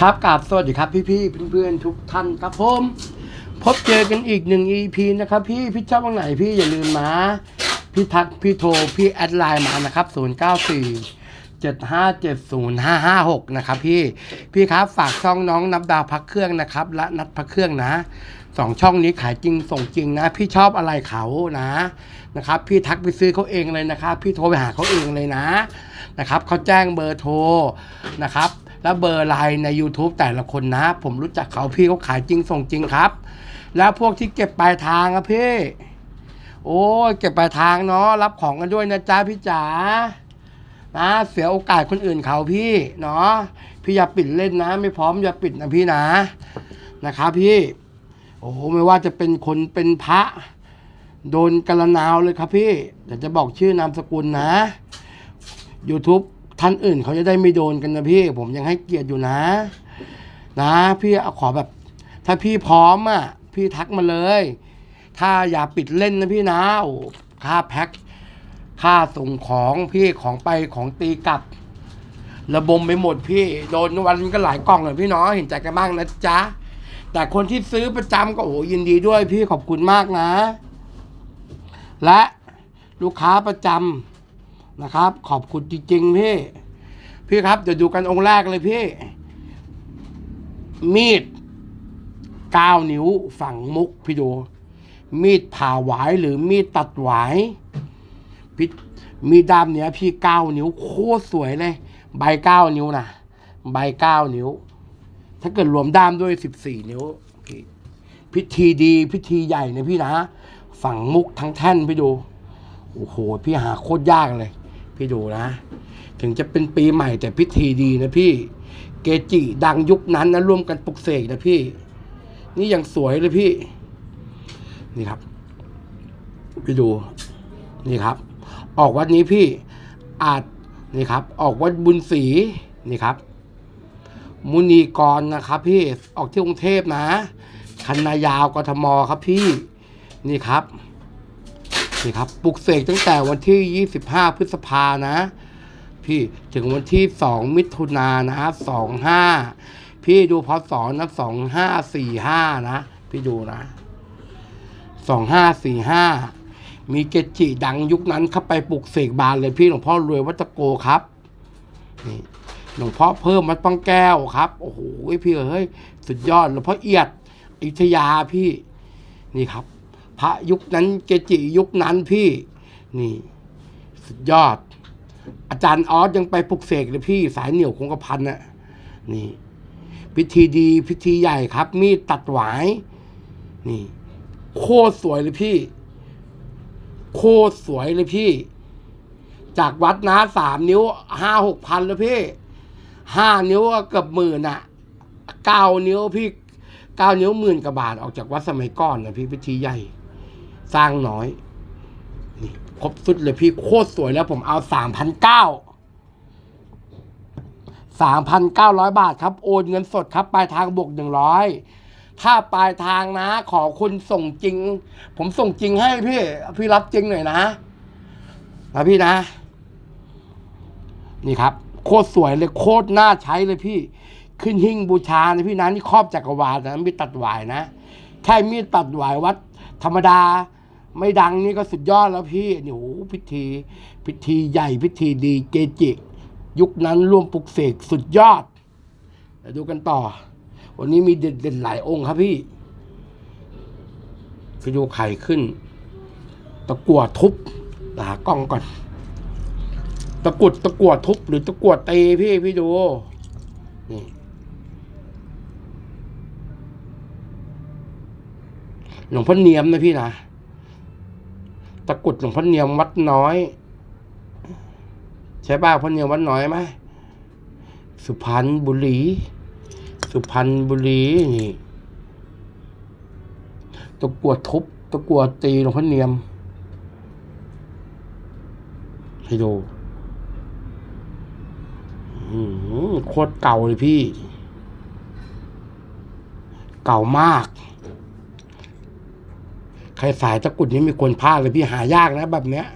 ครับกราบสวัสดีครับพี่ๆเพื่อนๆทุกท่านครับผมพบเจอกันอีกหนึ่ง EP นะครับพี่พี่ชอบวันไหนพี่อย่าลืมนะพี่ทักพี่โทรพี่แอดไลน์มานะครับ0 9 4 7 5 7 0 5 5 6 นะครับพี่พี่ครับฝากช่องน้องนับดาวพักเครื่องนะครับ และนัดพักเครื่องนะสองช่องนี้ขายจริงส่งจริงนะ พี่ชอบอะไรเขานะนะครับ พี่ทักไปซื้อเขาเองเลยนะครับ พี่โทรไปหาเขาเองเลยนะนะครับเขาแจ้งเบอร์โทรนะครับ แล้วเบอร์ไลน์ใน YouTube แต่ละคนนะ ผมรู้จักเขาพี่เขาขายจริงส่งจริงครับ แล้วพวกที่เก็บปลายทางอะพี่ โอ้เก็บปลายทางเนาะรับของกันด้วยนะจ๊ะพี่จ๋านะเสียโอกาสคนอื่นเขาพี่เนาะพี่อย่าปิดเล่นนะ ไม่พร้อมอย่าปิดนะพี่นะนะครับพี่ โอ้ไม่ว่าจะเป็นคนเป็นพระ โดนกระนาวเลยครับพี่เดี๋ยวจะบอกชื่อนามสกุลนะ YouTube ท่านอื่นเขาจะได้ไม่โดนกันนะพี่ ผมยังให้เกียรติอยู่นะ นะ พี่เอาขอแบบ ถ้าพี่พร้อมอะ พี่ทักมาเลย ถ้าอย่าปิดเล่นนะพี่นะโอ้ค่าแพ็คค่าส่งของพี่ของไปของตีกลับ ระบมไปหมดพี่ โดนวันนี้ก็หลายกล่องเลยพี่เนาะเห็นใจกันบ้างนะจ๊ะ แต่คนที่ซื้อประจำก็โอ้ยินดีด้วยพี่ขอบคุณมากนะ และลูกค้าประจำ นะครับ ขอบคุณจริงๆพี่ พี่ครับเดี๋ยวดูกันองค์แรกเลยพี่ มีดเก้านิ้วฝังมุกพี่ดู มีดผ่าหวายหรือมีดตัดหวายพี่มีดด้ามเนี้ยพี่เก้านิ้วโคตรสวยเลย ใบเก้านิ้วนะใบเก้านิ้ว ถ้าเกิดรวมด้ามด้วยสิบสี่นิ้วพี่พิธีดีพิธีใหญ่นะพี่นะ ฝังมุกทั้งแท่นพี่ดู โอ้โห พี่หาโคตรยากเลย พี่ดูนะ ถึงจะเป็นปีใหม่แต่พิธีดีนะพี่ เกจิดังยุคนั้นนะร่วมกันปลุกเสกนะพี่ นี่ยังสวยเลยพี่ นี่ครับ พี่ดู นี่ครับ ออกวัดนี้พี่อาจนี่ครับ ออกวัดบุญศรีนี่ครับ มุนีกรนะครับ พี่ออกที่กรุงเทพนะคันนายาวกทมครับพี่ นี่ครับ นี่ครับปลุกเสกตั้งแต่วันที่ 25 พฤษภานะ พี่ถึงวันที่ 2 มิถุนายนนะ25 พี่ดูพศนะ2545 นะ พี่ดูนะ 2545 มีเกจิดังยุคนั้นเข้าไปปลุกเสกบานเลยพี่หลวงพ่อรวยวัตโกครับนี่หลวงพ่อเพิ่มวัดปังแก้วครับ โอ้โหพี่เอ้ยสุดยอดหลวงพ่อเอียดอยุธยาพี่นี่ครับ พระยุคนั้นเกจิยุคนั้นพี่นี่ สุดยอด อาจารย์ออสยังไปปลุกเสกเลยพี่สายเหนี่ยวคงกระพันน่ะนี่ พิธีดีพิธีใหญ่ครับ มีดตัดหวาย นี่ โคตรสวยเลยพี่ โคตรสวยเลยพี่ จากวัดนะสามนิ้วห้าหกพันแล้วพี่ห้านิ้วก็เกือบหมื่นอะเก้านิ้วพี่เก้านิ้วหมื่นกว่าบาทออกจากวัดสมัยก่อนนะพี่พิธีใหญ่ สร้างน้อยนี่ครบสุดเลยพี่โคตรสวยแล้วผมเอาสามพันเก้าสามพันเก้าร้อยบาทครับ โอนเงินสดครับ ปลายทางบวกหนึ่งร้อยถ้าปลายทางนะ ขอคุณส่งจริง ผมส่งจริงให้พี่ พี่รับจริงหน่อยนะนะพี่นะ นี่ครับ โคตรสวยเลยโคตรน่าใช้เลยพี่ ขึ้นหิ้งบูชานะพี่นะนี่ครอบจักรวาลนะมีตัดหวายนะ แค่มีดตัดหวายวัด ธรรมดา ไม่ดังนี่ก็สุดยอดแล้วพี่นี่โหพิธี พิธีใหญ่พิธีดีเกจิ ยุคนั้นร่วมปลุกเสกสุดยอดเดี๋ยวดูกันต่อ วันนี้มีเด่นๆหลายองค์ครับพี่ไปดูไข่ขึ้น ตะกั่วทุบหากล้องก่อน ตะกุดตะกั่วทุบหรือตะกั่วตีพี่พี่ดูนี่หลวงพ่อเนียมนะพี่นะ ตะกุดหลวงพ่อเนียมวัดน้อย ใช่ป่ะพ่อเนียมวัดน้อยไหมสุพรรณบุรี สุพรรณบุรีนี่ตะกั่วทุบตะกั่วตีหลวงพ่อเนียมให้ดูโคตรเก่าเลยพี่ เก่ามาก ใครสายตะกุดนี้มีคนพลาดเลยพี่หายากนะแบบเนี้ย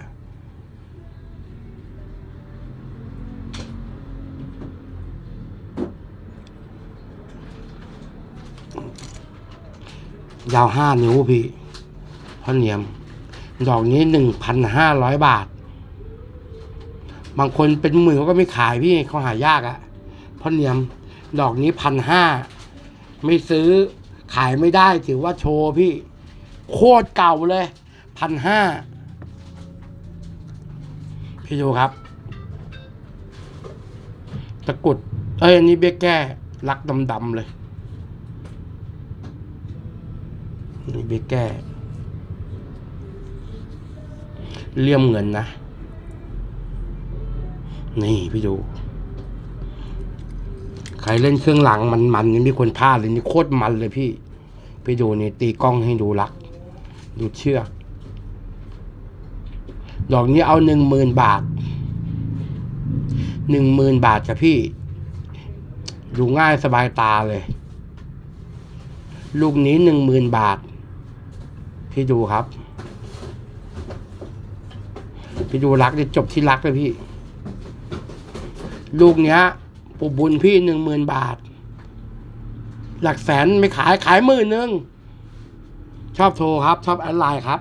ยาวห้านิ้วพี่พระเนียม ดอกนี้หนึ่งพันห้าร้อยบาท บางคนเป็นหมื่นเขาก็ไม่ขายพี่เขาหายากอะพระเนียม ดอกนี้พันห้าไม่ซื้อขายไม่ได้ถือว่าโชว์พี่ โคตรเก่าเลยพันห้าพี่ดูครับ ตะกรุด เอ้ยอันนี้เบี้ยแก้ลักดำๆเลย นี่เบี้ยแก้ เลี่ยมเงินนะ นี่พี่ดู ใครเล่นเครื่องหลังมันมันๆนี่มีคนพลาดเลยนี่โคตรมันเลยพี่ พี่ดูนี่ตีกล้องให้ดูลัก ดูเชือก ดอกนี้เอาหนึ่งหมื่นบาทหนึ่งหมื่นบาทครับพี่ดูง่ายสบายตาเลย ลูกนี้หนึ่งหมื่นบาท พี่ดูครับ พี่ดูรักจะจบที่รักเลยพี่ ลูกเนี้ยปูบุญพี่หนึ่งหมื่นบาท หลักแสนไม่ขายขายหมื่นหนึ่ง อบโทรครับ ชอบแอดไลน์ครับ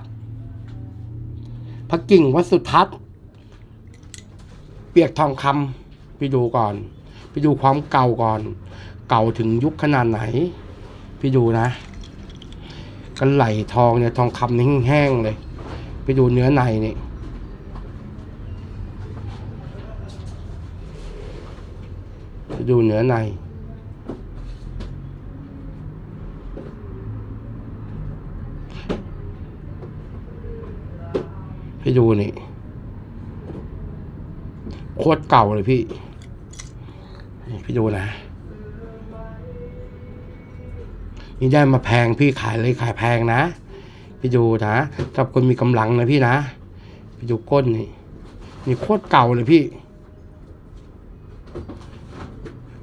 พระกิ่งวัดสุทัศน์เปียกทองคำไปดูก่อน ไปดูความเก่าก่อน เก่าถึงยุคขนาดไหน พี่ดูนะกันไหลทองเนี่ยทองคำนี่แห้งๆเลย ไปดูเนื้อในนี่ไปดูเนื้อใน พี่ดูนี่ โคตรเก่าเลยพี่ พี่ดูนะ นี่ได้มาแพงพี่ขายเลยขายแพงนะ พี่ดูนะสำหรับคนมีกำลังนะพี่นะ พี่ดูก้นนี่ นี่โคตรเก่าเลยพี่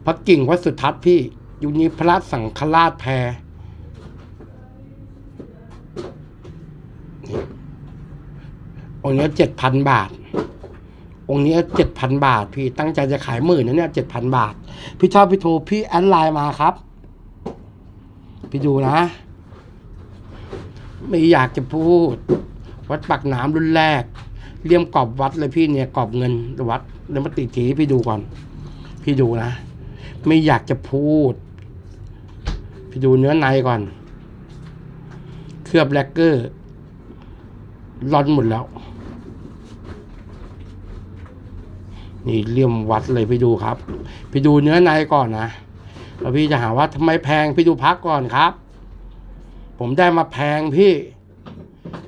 พระกิ่งวัดสุทัศน์พี่อยู่นี้พระสังฆราชแพร องค์นี้เจ็ดพันบาท องค์นี้เจ็ดพันบาท พี่ตั้งใจจะขายหมื่นนะเนี่ยเจ็ดพันบาท พี่ชอบพี่โทรพี่แอดไลน์มาครับ พี่ดูนะ ไม่อยากจะพูด วัดปักน้ำรุ่นแรกเลี่ยมกรอบวัดเลยพี่เนี่ยกรอบเงินวัดแล้วมาติดทีพี่ดูก่อน พี่ดูนะ ไม่อยากจะพูด พี่ดูเนื้อในก่อน เคลือบแลกเกอร์ร่อนหมดแล้ว นี่เลี่ยมวัดเลยพี่ดูครับพี่ดูเนื้อในก่อนนะแล้วพี่จะหาว่าทำไมแพงพี่ดูพักก่อนครับ ผมได้มาแพงพี่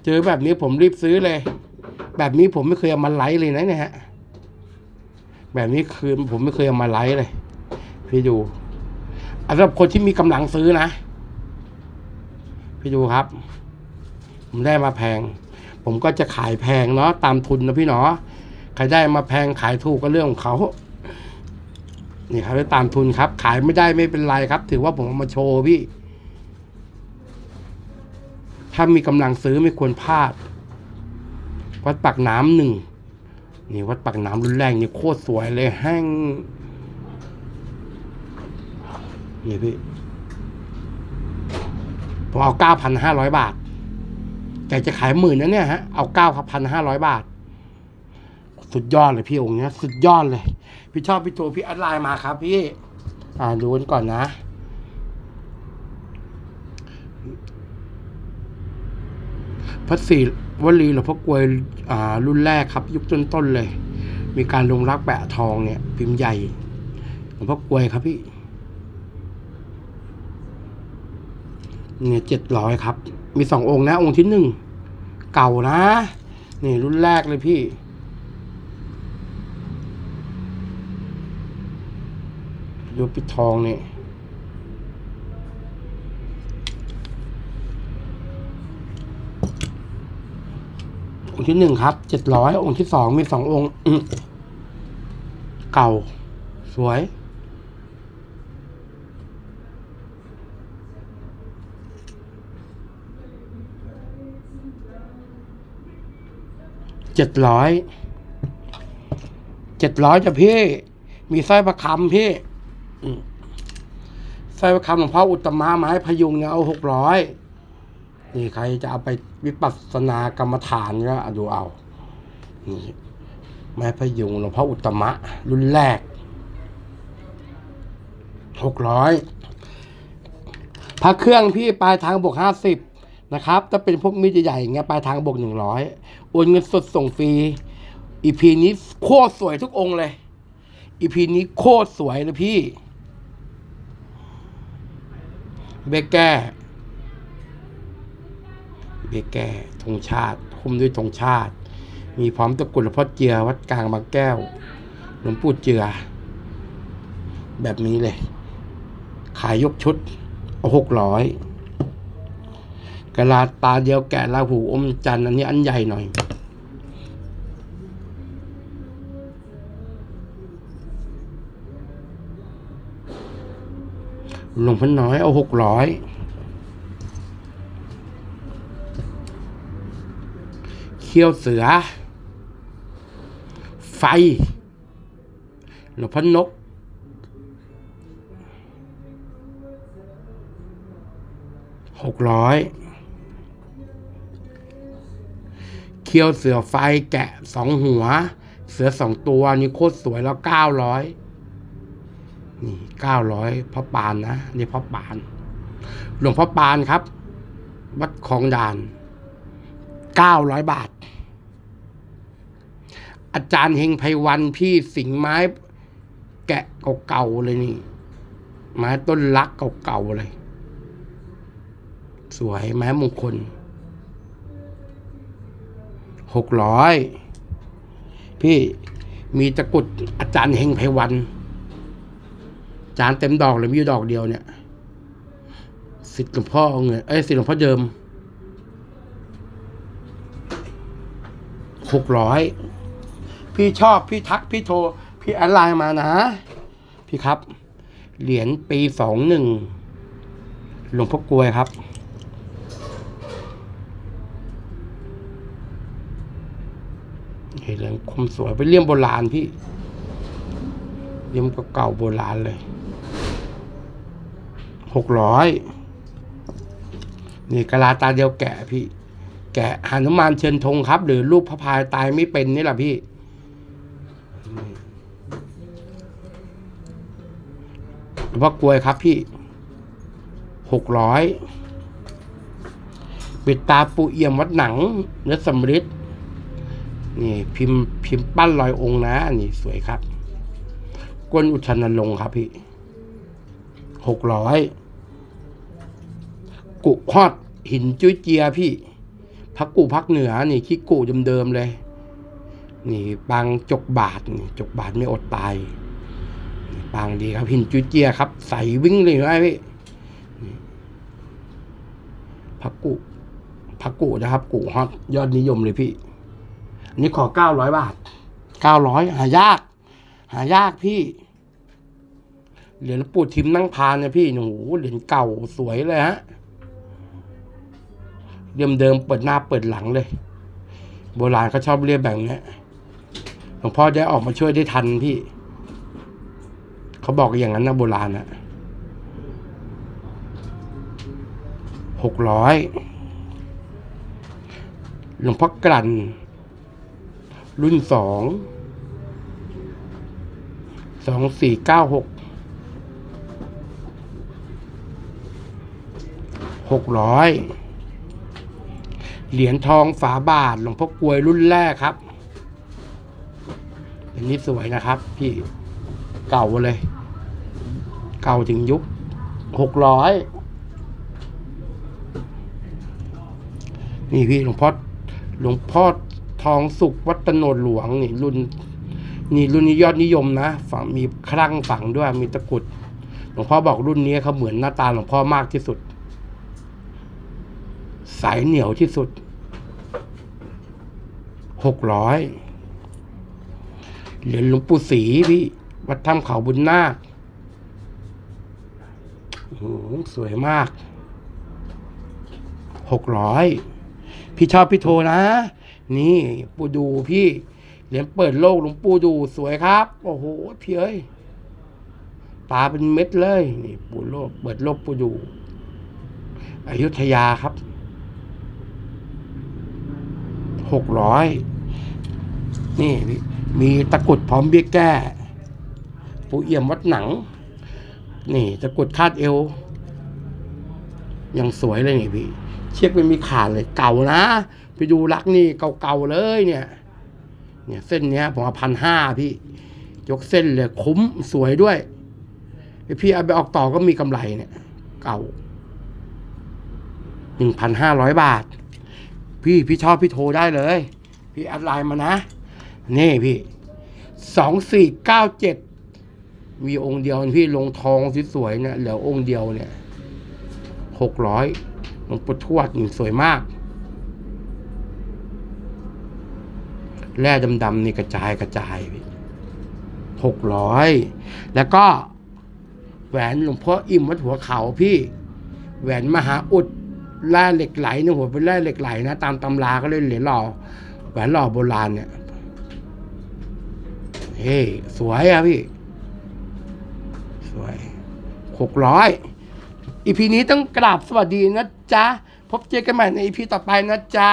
เจอแบบนี้ผมรีบซื้อเลย แบบนี้ผมไม่เคยเอามาไลฟ์เลยนะเนี่ยฮะแบบนี้คือผมไม่เคยเอามาไลฟ์เลย พี่ดูสำหรับคนที่มีกำลังซื้อนะ พี่ดูครับ ผมได้มาแพง ผมก็จะขายแพงเนาะตามทุนนะพี่เนาะ ครได้มาแพงขายถูกก็เรื่องของเขานี่ครับได้ตามทุนครับ ขายไม่ได้ไม่เป็นไรครับ ถือว่าผมเอามาโชว์พี่ ถ้ามีกำลังซื้อไม่ควรพลาด วัดปากน้ำหนึ่งนี่วัดปากน้ำรุ่นแรกนี่โคตรสวยเลยแห้งนี่พี่ผมเอาเก้าพันห้าร้อยบาท แต่จะขายหมื่นนะเนี่ยฮะ เอาเก้าพันห้าร้อยบาท สุดยอดเลยพี่องค์เนี้ย สุดยอดเลย พี่ชอบพี่โทรพี่แอดไลน์มาครับ พี่ อ่าดูกันก่อนนะพระศรีวลีหลวงพ่อกลวยอ่ารุ่นแรกครับ ยุคต้นๆเลย มีการลงรักแปะทองเนี่ย พิมพ์ใหญ่หลวงพ่อกลวยครับพี่เนี่ยเจ็ดร้อยครับ มีสององค์นะ องค์ที่หนึ่ง เก่านะ นี่รุ่นแรกเลยพี่ ดูปิดทองนี่องค์ที่หนึ่งครับเจ็ดร้อยองค์ที่สองมีสององค์เก่า สวย เจ็ดร้อย เจ็ดร้อยจ้ะพี่ มีสร้อยประคำพี่ สร้อยประคำหลวงพ่ออุตมะไม้พยุงเนี่ยเอาหกร้อยนี่ใครจะเอาไปวิปัสสนากรรมฐานก็ดูเอา นี่แม่พยุงหลวงพ่ออุตมะ รุ่นแรกหกร้อยพระเครื่องพี่ปลายทางบวกห้าสิบนะครับถ้าเป็นพวกมีดใหญ่ๆอย่างเงี้ยปลายทางบวกหนึ่งร้อยโอนเงินสดส่งฟรีอีพีนี้โคตรสวยทุกองเลยอีพีนี้โคตรสวยเลยพี่ เบกแก้เบกแก้ธงชาติ คุมด้วยธงชาติ มีพร้อมตะกรุดหลวงพ่อเจือวัดกลางบางแก้วหลวงปู่เจือ แบบนี้เลย ขายยกชุดหกร้อยกระลาตาเดียวแกะลาหูอมจันอันนี้อันใหญ่หน่อย หลวงพ่อน้อยเอาหกร้อยเขี้ยวเสือ ไฟ หลวงพ่อนก หกร้อยเขี้ยวเสือไฟแกะสองหัว เสือสองตัวนี่โคตรสวยแล้วเก้าร้อย นี่เก้าร้อยพระปานนะนี่พระปาน หลวงพ่อปานครับ วัดคลองด่านเก้าร้อยบาท อาจารย์เฮงไพวันพี่สิงไม้แกะเก่าๆเลยนี่ ไม้ต้นลักเก่าๆเลย สวยไม้มงคลหกร้อยพี่มีตะกุดอาจารย์เฮงไพวัน จานเต็มดอกเลยมีดอกเดียวเนี่ยสิทธิ์หลวงพ่อเอาเงินเอ้ยสิทธิ์หลวงพ่อเดิมหกร้อยพี่ชอบพี่ทักพี่โทร พี่แอดไลน์มานะ พี่ครับ เหรียญปีสองหนึ่งหลวงพ่อกลวยครับเห็นเลยคมสวยเป็นเลี่ยมโบราณพี่เลี่ยมเก่าโบราณเลย หกร้อยนี่กะลาตาเดียวแกะพี่ แกะหานุมานเชิญธงครับ หรือรูปพระพายตายไม่เป็นนี่แหละพี่ หลวงพ่อกลวยครับพี่หกร้อยปิดตาปูเอี่ยมวัดหนัง เนื้อสำริดนี่พิมพ์พิมพ์ปั้นลอยองค์นะ นี่สวยครับ กวนอุชนลงค์ครับพี่หกร้อย กุฮอดหินจุ้ยเจียพี่พักกูพักเหนือนี่ขี้กูเดิมๆเลย นี่ปางจกบาทนี่จกบาทไม่อดตายนี่ปางดีครับหินจุ้ยเจียครับ ใสวิ่งเลยนะพี่นี่พักกูพักกูนะครับ กูฮอตยอดนิยมเลยพี่อันนี้ขอเก้าร้อยบาทเก้าร้อยหายาก หายากพี่เหรียญหลวงปู่ทิมนั่งพานเนี่ยพี่โอ้โหเหรียญเก่าสวยเลยฮะ เดิมเดิมๆเปิดหน้าเปิดหลังเลย โบราณเขาชอบเรียกแบบนี้หลวงพ่อได้ออกมาช่วยได้ทันพี่ เขาบอกอย่างนั้นนะโบราณนะหกร้อยหลวงพ่อกลั่น รุ่นสองสองสี่เก้าหกหกร้อย เหรียญทองฝาบาทหลวงพ่อกลวยรุ่นแรกครับ อันนี้สวยนะครับ พี่เก่าเลย เก่าถึงยุคหกร้อยนี่พี่หลวงพ่อหลวงพ่อทองสุขวัตโนดหลวงนี่รุ่นนี่รุ่นนี้ยอดนิยมนะฝังมีคลั่งฝังด้วยมีตะกุด หลวงพ่อบอกรุ่นนี้เขาเหมือนหน้าตาหลวงพ่อมากที่สุด สายเหนียวที่สุด หกร้อยเหรียญหลวงปู่ศรีพี่ วัดถ้ำเขาบุญนาคโอ้สวยมาก หกร้อย พี่ชอบพี่โทนะ นี่ปูดูพี่ เหรียญเปิดโลกหลวงปู่ดูสวยครับ โอ้โหพี่เอ้ยตาเป็นเม็ดเลย นี่ปูโลก เปิดโลกปูดูอยุธยาครับ หกร้อยนี่มีตะกุดพร้อมเบี้ยแก้ ปูเอี่ยมวัดหนัง นี่ตะกุดคาดเอว ยังสวยเลยนี่พี่ เชือกไม่มีขาดเลยเก่านะ ไปดูรักนี่เก่าๆเลยเนี่ย เนี่ยเส้นเนี้ยผมเอาพันห้าพี่ ยกเส้นเลยคุ้มสวยด้วยไอพี่เอาไปออกต่อก็มีกำไรเนี่ย เก่าหนึ่งพันห้าร้อยบาท พี่พี่ชอบพี่โทรได้เลย พี่แอดไลน์มานะ นี่พี่สองสี่เก้าเจ็ดมีองค์เดียวพี่ลงทองสวยๆเนี่ยเหลือองค์เดียวเนี่ยหกร้อยหลวงปู่ทวดนี่สวยมาก แร่ดำๆนี่กระจายกระจายพี่หกร้อยแล้วก็แหวนหลวงพ่ออิ่มวัดหัวเขาพี่ แหวนมหาอุด แร่เหล็กไหลในหัวเป็นแร่เหล็กไหลนะ ตามตำราก็เลยเหรียญหล่อแหวนหล่อโบราณเนี่ยเฮ้สวยอะพี่ สวยหกร้อยอีพีนี้ต้องกราบสวัสดีนะจ๊ะ พบเจอกันใหม่ในอีพีต่อไปนะจ๊ะ